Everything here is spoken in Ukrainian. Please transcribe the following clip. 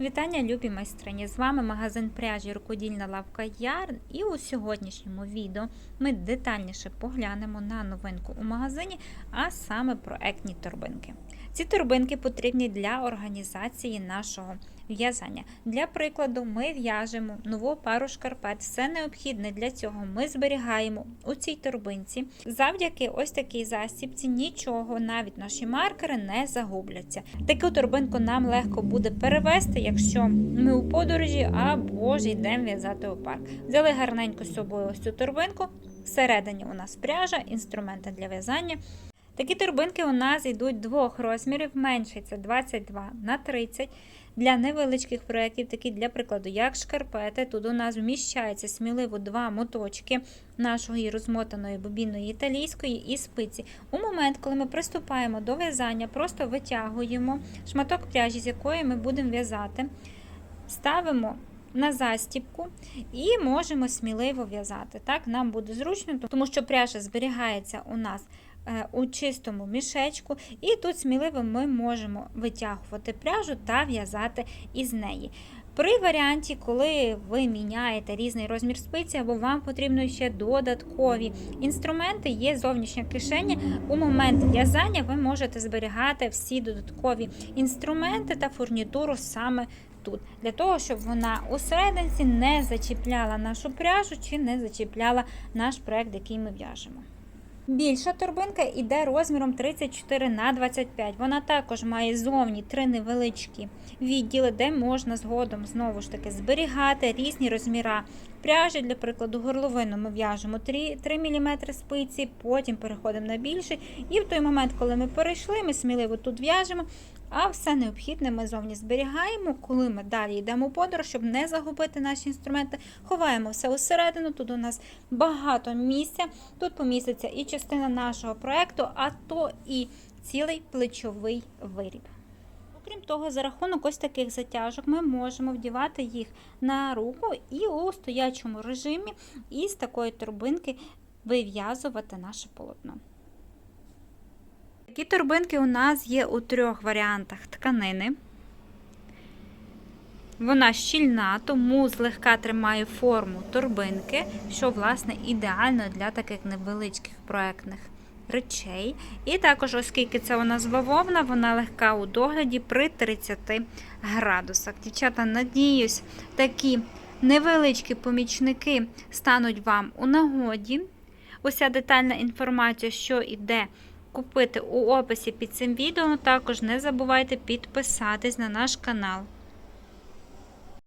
Вітання, любі майстрині! З вами магазин пряжі Рукодільна лавка Ярн. І у сьогоднішньому відео ми детальніше поглянемо на новинку у магазині, а саме проектні торбинки. Ці торбинки потрібні для організації нашого в'язання. Для прикладу, ми в'яжемо нову пару шкарпет. Все необхідне для цього ми зберігаємо у цій торбинці. Завдяки ось такій застібці нічого, навіть наші маркери не загубляться. Таку торбинку нам легко буде перевести, якщо ми у подорожі або ж йдемо в'язати у парк. Взяли гарненько з собою ось цю торбинку. Всередині у нас пряжа, інструменти для в'язання. Такі торбинки у нас йдуть двох розмірів. Менший це 22 на 30. Для невеличких проєктів, такі для прикладу, як шкарпети, тут у нас вміщається сміливо два моточки нашої розмотаної бобінної італійської і спиці. У момент, коли ми приступаємо до в'язання, просто витягуємо шматок пряжі, з якої ми будемо в'язати, ставимо на застіпку і можемо сміливо в'язати. Так, нам буде зручно, тому що пряжа зберігається у нас у чистому мішечку, і тут сміливо ми можемо витягувати пряжу та в'язати із неї. При варіанті, коли ви міняєте різний розмір спиці, або вам потрібно ще додаткові інструменти, є зовнішня кишеня. У момент в'язання ви можете зберігати всі додаткові інструменти та фурнітуру саме тут, для того, щоб вона у серединці не зачіпляла нашу пряжу чи не зачіпляла наш проект, який ми в'яжемо. Більша торбинка йде розміром 34 на 25. Вона також має зовні три невеличкі відділи, де можна згодом знову ж таки зберігати різні розміри пряжі. Для прикладу, горловину ми в'яжемо 3, 3 мм спиці, потім переходимо на більший. І в той момент, коли ми перейшли, ми сміливо тут в'яжемо. А все необхідне ми зовні зберігаємо, коли ми далі йдемо у подорож, щоб не загубити наші інструменти. Ховаємо все усередину. Тут у нас багато місця. Тут поміститься і частина нашого проєкту, а то і цілий плечовий виріб. Окрім того, за рахунок ось таких затяжок ми можемо вдівати їх на руку і у стоячому режимі із такої торбинки вив'язувати наше полотно. Такі торбинки у нас є у трьох варіантах тканини. Вона щільна, тому злегка тримає форму торбинки, що, власне, ідеально для таких невеличких проектних речей. І також, оскільки це у нас бавовна, вона легка у догляді при 30 градусах. Дівчата, надіюсь, такі невеличкі помічники стануть вам у нагоді. Уся детальна інформація, що іде купити у описі під цим відео. Також не забувайте підписатись на наш канал.